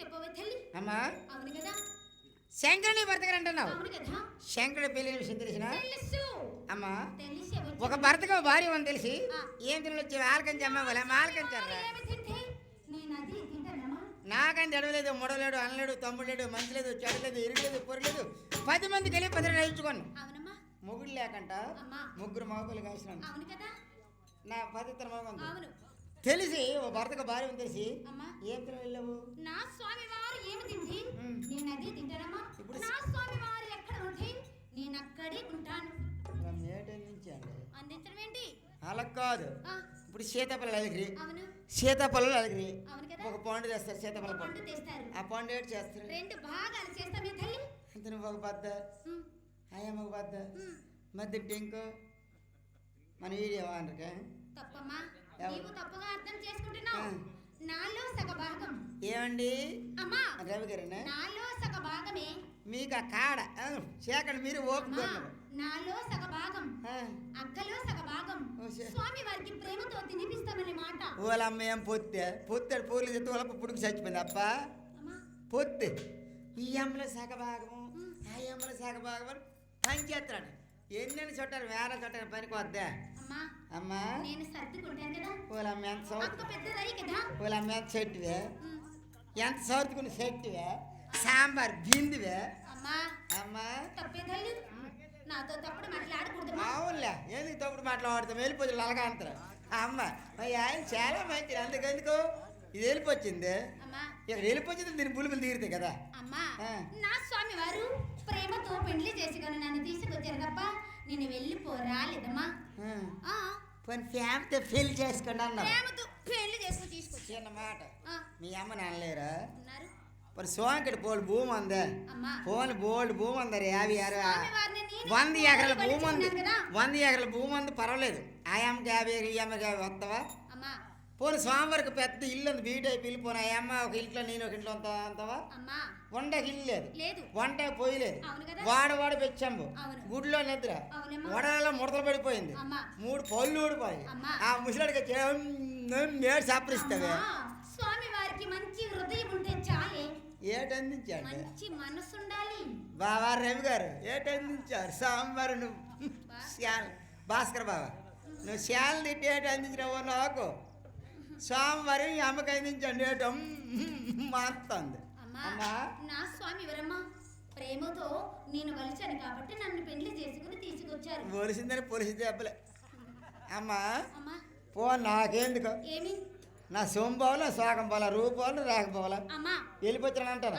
చెప్పవే తల్లి. అమ్మా. అవును కదా. శంకరుని అంటున్నావు శంకరుడు పెళ్ళిన విషయం తెలిసిన? తెలుసు. అమ్మా. ఒక భర్తకు భార్య అని తెలిసి. ఏం తిని వచ్చి ఆలకంచి అమ్మ వాళ్ళ ఆలకంచారా నాకంటే అడవలేదు ముడలేడు అనలేడు తమ్ముడు లేడు మంచి లేదు చెడు లేదు ఇరుగలేదు పొరలేదు. పది మందికి వెళ్ళి పది అవునమ్మా. ముగ్గురు లేకంట. ముగ్గురు అవును కదా. నా పదిత్తర మగ అవును. తెలిసి ఓ భర్తకు భార్య తెలిసి అమ్మా. ఏం తిని వెళ్ళావు నా స్వామి వారు ఏమి ఉమ్. నేను అది తింటానమ్మా. నా స్వామి వారు ఎక్కడ ఉంటే నేను అక్కడే ఉంటాను. అందించడం ఏంటి? అలా కాదు. ఇప్పుడు సీతాఫలం అలిగిరి అవును. సీతాఫలం అలిగిరి అవును కదా. ఒక పండు తెస్తారు సీతాఫల పండు ఆ పండు ఏడు చేస్తారు. రెండు భాగాలు చేస్తామే తల్లి. ఒక బద్ద అయ్యమ్మ ఒక బద్ద. మధ్య ఇంకో మన వీడియో అనరుగా తప్పమ్మా? నీవు తప్పుగా అర్థం చేసుకుంటున్నావు. నాలో సగ భాగం ఏమండి? అమ్మా. రవి గారేనా? నాలో సగ భాగమే మీకు ఆ కాడ చేకండి మీరు ఓపుకున్నారు నాలో సగ భాగం అక్కలో సగ భాగం స్వామి వారికి ప్రేమతో తినిపిస్తామనే మాట. అమ్మ ఏం పొత్తే? పొత్తాడు పూర్లు చెప్తే వాళ్ళ పుట్టుకు చచ్చిపోయింది. అప్ప అమ్మా. పొత్తే. ఈ అమ్మలో సగ భాగము ఆ అమ్మలో సగ భాగం పని చేస్తాడు. ఎన్నెన్ని చుట్టారు వేరే చుట్టారు పనికి వద్దా? అమ్మా నేను సర్దుకుంటాను కదా. అమ్మ ఎంత సౌత్ పెద్దదయ్యి కదా. అమ్మ ఎంత చెట్టువే ఉమ్. ఎంత సౌతుకుని చెట్టువే సాంబార్ బిందువే అమ్మా అమ్మా. తప్పేదల్లు నాతో తప్పుడు మాట్లాడకూడదమ్మా అవునులే ఎందుకు తప్పుడు మాట్లాడుతాం వెళ్ళిపోతుంది అలాగా అంటారు. అమ్మ ఆయన చాలా మంచిది. అందుకెందుకు ఇది అమ్మా. ఇక్కడ వెళ్ళిపోయింది దీని బులుబులు తీరుతాయి కదా. అమ్మా. నా స్వామి వారు ప్రేమతో పెళ్ళి చేసుకొని నన్ను తీసుకొచ్చారు తప్ప నేను వెళ్ళిపోరాలేదమ్మా. ఆ. పోనీ ఫ్యామిలీతో పెళ్ళి చేసుకోండి అన్నారు ప్రేమతో పెళ్ళి చేసుకుని తీసుకొచ్చారు చిన్న మాట ఆ, మీ అమ్మ నాన్నలేరా? ఉన్నారు. మరి సోంకటి బోల్డ్ భూమి ఉందే అమ్మా. బోల్డ్ భూమి ఉందరు యాభై అరవై నేను వంద ఎకరాల భూమి ఉంది కదా. వంద ఎకరాల భూమి ఉంది పర్వాలేదు. ఆ అమ్మకి యాభై ఈ అమ్మకి యాభై వస్తావా? పోనీ స్వామివారికి పెద్ద ఇల్లు ఉంది బీట్ అయిపోయి వెళ్ళిపోయిన ఆ అమ్మ ఒక ఇంట్లో నేను ఒక ఇంట్లో అంత అంతవా వంటకి ఇల్లు లేదు. వంట పొయ్యి లేదు అవును కదా. వాడు వాడు అవును. గుడిలో నిద్ర. వడలలో ముడతలు పడిపోయింది. మూడు పళ్ళు ఊడిపోయి. ఆ ముసలాడికి మేడు సపరిస్తావే. స్వామి వారికి మంచి హృదయం ఉంటే చాలే. ఏటందించాడు మంచి మనసు ఉండాలి బాబా రవి గారు ఏటందించారు సాంబారు నువ్వు. భాస్కర్ బాబా నువ్వు శాల తిట్టి ఏటి అందించినావో నాకు? సోమవారం ఈ అమ్మకి అందించండి ఏటం మారుతుంది. అమ్మా నా స్వామి ఎవరమ్మా? ప్రేమతో నేను వలిచాను కాబట్టి నన్ను పెళ్ళి చేసుకుని తీసుకొచ్చారు. పొలిసిందని పొలిసి దెబ్బలే అమ్మా పో నాకెందుకు? ఏమి? నా సోంబావులు సోకం పోలా రూపాలు రాకపోవాలా వెళ్ళిపోతున్నాను అంటారు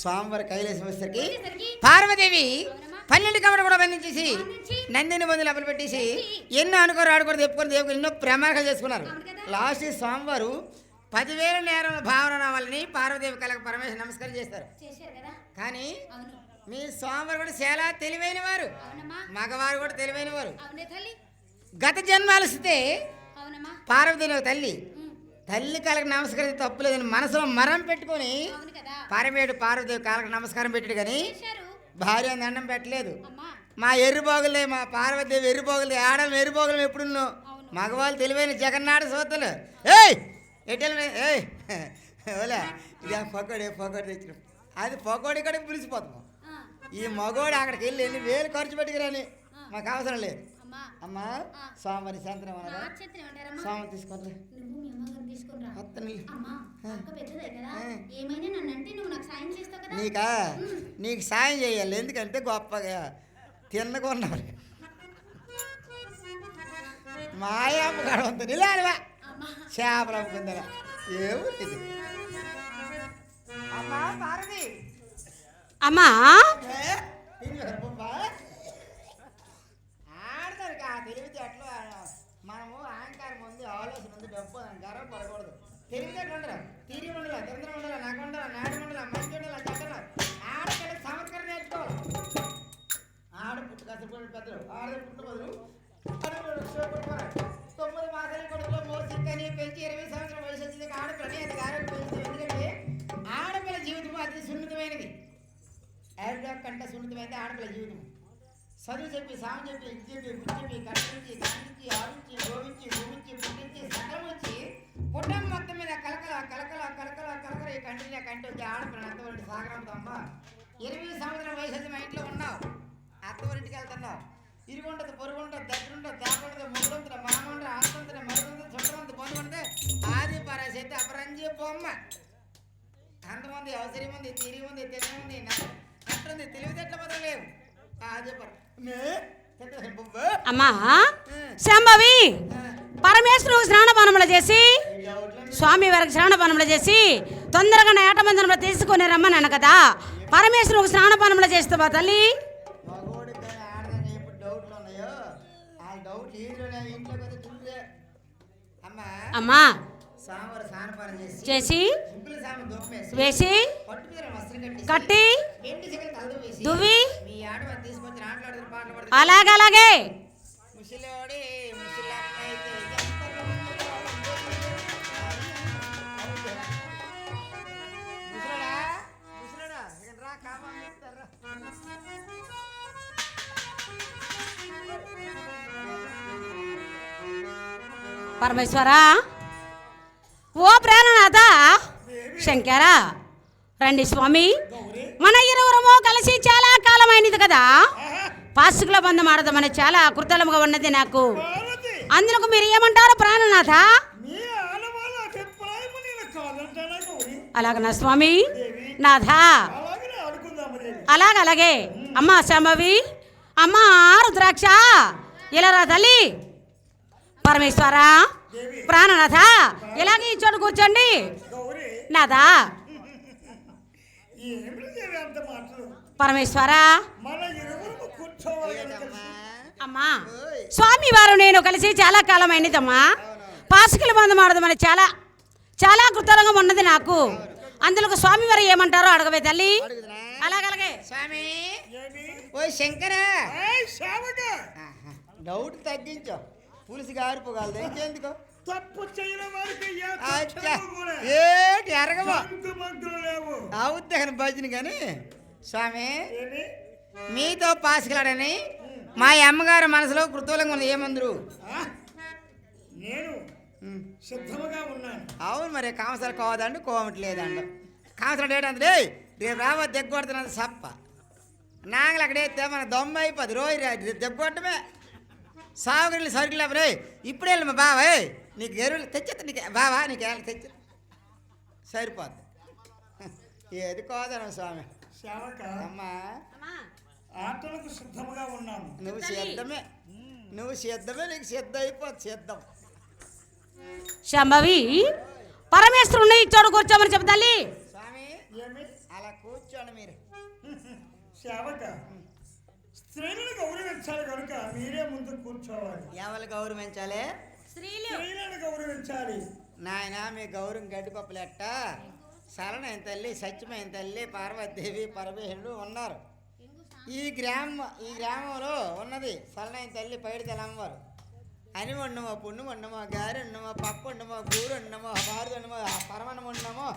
స్వామివారి కైలాసం వచ్చేసరికి పార్వదేవి. పన్నెండు కమర కూడా బంధించేసి బంధించి. నందిని మంది లోపల పెట్టేసి ఎన్నో అనుకోరు ఆడుకోరు చెప్పుకొని దేవుని ఎన్నో ప్రమాణాలు చేసుకున్నారు. లాస్ట్ స్వామివారు పదివేల నేరం భావన రావాలని పార్వదేవి కళకు పరమేశ్వర నమస్కారం చేస్తారు. కానీ మీ స్వామివారు కూడా చాలా తెలివైన వారు. మగవారు కూడా తెలివైన వారు. గత జన్మాలసితే పార్వదేవి తల్లి. తల్లి కాళ్ళకి నమస్కారం తప్పులేదని మనసులో మరం పెట్టుకొని పరమేడు పార్వదేవి కాళ్ళకి నమస్కారం పెట్టాడు కానీ భార్య దండం పెట్టలేదు. మా ఎర్రిబోగులే మా పార్వదేవి ఎర్రిబోగులే ఆడలు ఎర్రిబోగులు ఎప్పుడున్నో. మగవాళ్ళు తెలివైన జగన్నాథ సోతలు. ఏయ్! ఎట్టెలు ఏయ్! ఓలే ఇది పకోడి పకోడి తెచ్చిన. అది పకోడి కడికి పిలిచిపోతాము ఆ, ఈ మగోడు అక్కడికి వెళ్ళి ఎన్ని వేలు ఖర్చు పెట్టుకురాని మాకు అవసరం లేదు. అమ్మా. అమ్మా స్వామివారి సాయంత్రం నా అన్నారా? చేతిని అంటారమ్మా స్వామి తీసుకుంటారు నువ్వు మీ అమ్మగారిని తీసుకుని రా అత్తని అమ్మా అక్క పెద్దదే కదా. ఆ. ఏమైనా నన్ను అంటే నువ్వు నాకు నీకా? నీకు సాయం చేయాలి. ఎందుకంటే గొప్పగా తిన్నకున్నారు మాయామ్మ గడవంత నిలాలివా చేపలు అమ్ముకుందా ఏ ఊరు ఇది? అమ్మా పార్వతి. అమ్మా? ఆడతారు కా తెలివితేటలు మనము అహంకారం ఉంది ఆలోచన ఉంది డబ్బు గర్వం పడకూడదు. తెలివితేటలు ఉండరు? తీరి ఉండరు? తొందర ఉండరు? నాకు ఉండరు? నాడు ఉండరు మంచి ఉండరు చెడ్డరు ఆడపిల్ల సంస్కారం నేర్చుకోవాలి ఆడ పుట్టు కష్టపడి పెద్దలు. ఆడ పుట్టు బదులు. తొమ్మిది మాసాల కొడుకులో మోసిక్కని పెంచి ఇరవై సంవత్సరం వయసు వచ్చింది ఆడపిల్లని అది ఆరోగ్యం పెంచుతుంది ఎందుకంటే ఆడపిల్ల జీవితం అది సున్నితమైనది. ఆవిడ కంటే సున్నితమైనది ఆడపిల్ల జీవితం చదువు చెప్పి సాము చెప్పి ఇది చెప్పి బుద్ధి చెప్పి కట్టించి కంటించి ఆడించి గోవించి భూమించి పుట్టించి సకలం వచ్చి పుట్టం మొత్తం మీద కలకల కలకల కలకల కలకల ఈ కంటిని కంటి వచ్చి ఆడపిల్ల అత్తవారింటి సాగరంతో అమ్మ ఇరవై సంవత్సరం వయసు వచ్చి మా ఇంట్లో ఉన్నావు. అత్తవారింటికి వెళ్తున్నావు. ఇరుగుంటది పొరుగుంటది దగ్గరుంటది దాకుంటది ముగ్గురుంటది మామంటది ఆస్తుంటది మరుగుంటది చుట్టమంది పొందుకుంటది ఆది పరాశక్తి అపరంజి బొమ్మ. అంతమంది అవసరం ఉంది తిరిగి ఉంది తిరిగి ఉంది నట్టుంది తెలివితేటల బదలేవు ఆది పర. అమ్మా శాంభవి పరమేశ్వరుడు స్నానపానములు చేసి స్వామి వారికి స్నానపానములు చేసి తొందరగా నా ఏటమందరంలో తీసుకొని రమ్మన్నాను కదా. పరమేశ్వరుడు స్నానపానములు చేస్తావా తల్లి? అమ్మా. చేసి వేసి కట్టి దువ్వి మీ పరమేశ్వరా ఓ ప్రాణనాథ శంకర రండి స్వామి. మన ఇరువురము కలిసి చాలా కాలమైనది కదా. పాసుకుల బంధం ఆడదామని చాలా కృతలముగా ఉన్నది నాకు. అందుకు మీరు ఏమంటారు ప్రాణనాథ? మీ ఆడవాళ్ళ అభిప్రాయం నేను కాదంటానా గౌరి అలాగ నా స్వామి? నాథా! అలాగనే అలాగ అలాగే. అమ్మా శాంభవి! అమ్మా రుద్రాక్ష! ఇలా రా తల్లి! పరమేశ్వర? ప్రాణనాథ ఇలాగే ఈ చోటు కూర్చోండి. మాటలు? పరమేశ్వర? అమ్మా. స్వామి వారు నేను కలిసి చాలా కాలం అయిందమ్మా పాసుకల బంధం ఆడదామని చాలా చాలా కృతజ్ఞంగా ఉన్నది నాకు. అందులో స్వామి వారు ఏమంటారో అడగవే తల్లి? అలాగలాగే స్వామి. ఏమి? ఓ శంకరా. ఏయ్ సేవక ఆహా, డౌట్ తగ్గించు. పులుసు గారిపోగలదు ఇంకెందుకు? తప్పు కూడా. ఏటి అవుద్దని భజన కానీ? స్వామి మీతో పాసుకలాడని మా అమ్మగారు మనసులో కృతూలంగా ఉంది. ఏమందరు? ఆ? నేను సిద్ధముగా ఉన్నాను. అవును మరి కామసాలు కోవదండి కోవట్లేదండి కామసాలు ఏంటంటే రేపు రావ దెగ్గొడుతున్నది సప్ప. నాగలు అక్కడైతే మన దొమ్మ అయిపోద్ది రోజు దెగ్గొట్టమే సాగుగిళ్ళు సరుకులు రే ఇప్పుడే వెళ్ళి మా బావా ఏయ్, నీకు ఎరువులు తెచ్చేస్తా నీకు బావా నీకు ఏళ్ళకి తెచ్చి. సరిపోద్ది. ఏది కోదనం స్వామి? అమ్మా. ఆటలకు సిద్ధముగా ఉన్నాను. నువ్వు సిద్ధమే. నువ్వు సిద్ధమే నీకు సిద్ధ అయిపోద్ది సిద్ధం. శాంభవి పరమేశ్వరుని ఈ చోటు కూర్చోమని చెప్పు తల్లి. స్వామి అలా కూర్చోండి మీరు. సేవక స్త్రీలను గౌరవించాలి కనుక మీరే ముందు కూర్చోవాలి. ఎవరు గౌరవించాలి? స్త్రీలను గౌరవించాలి. నాయన మీ గౌరవం గడ్డిపప్పులెట్ట సరణ తల్లి సత్యమైన తల్లి పార్వతీదేవి పరమేశ్వరుడు ఉన్నారు. ఈ గ్రామం ఈ గ్రామంలో ఉన్నది సరళైన తల్లి పైడి తెలమ్మవారు అని ఉండమో పుణ్యం ఉండమో గారి ఉండమో పప్పు ఉండమో కూర ఉండమో బారు ఉండమో పరమణం ఉండమో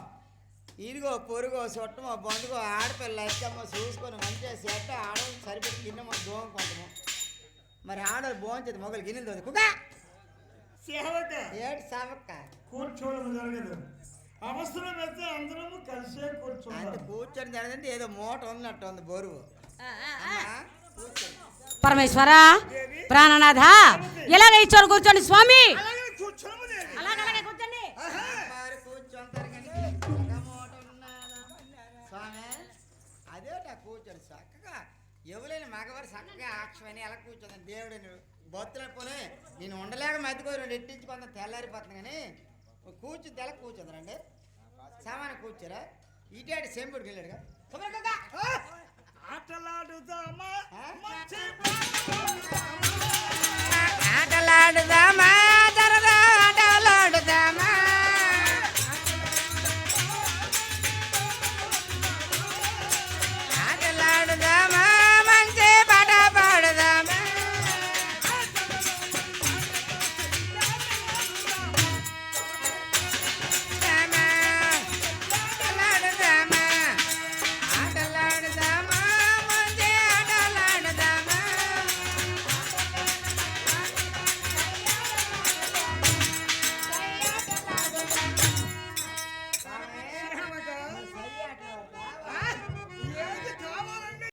ఇదిగో పొరుగో చుట్టమో బండుగో ఆడపిల్ల ఎక్కమ్మో చూసుకొని మంచిగా సెట్ట ఆడవాళ్ళు సరిపెట్టి తిన్నమో దోమకుంటాము. మరి ఆడవాళ్ళు భోంచేది మొగలు గిన్నెలు తోది సేవక. ఏటి సావక్క. కూర్చోవడం జరగదు. అవసరం అయితే అందరము కలిసే అంత కూర్చోవాలి కూర్చొని జరగదంటే ఏదో మూట ఉన్నట్టు ఉంది బరువు. పరమేశ్వర ప్రాణనాథ ఇలాగ ఈ చోటు కూర్చోండి స్వామి. ఎవరైనా మగవారు చక్కగా ఆక్షమని ఎలా కూర్చొని దేవుడిని బొత్తులు పోనీ నేను ఉండలేక మధ్యకో రెండు ఎట్టించి కొంత తెల్లారిపోతుంది కానీ కూర్చుని తెల్ల కూర్చుందరండి సామాన్య కూర్చోరా? ఇటాటి సెంపుడికి వెళ్ళాడుగా. ఆటలాడుదామా?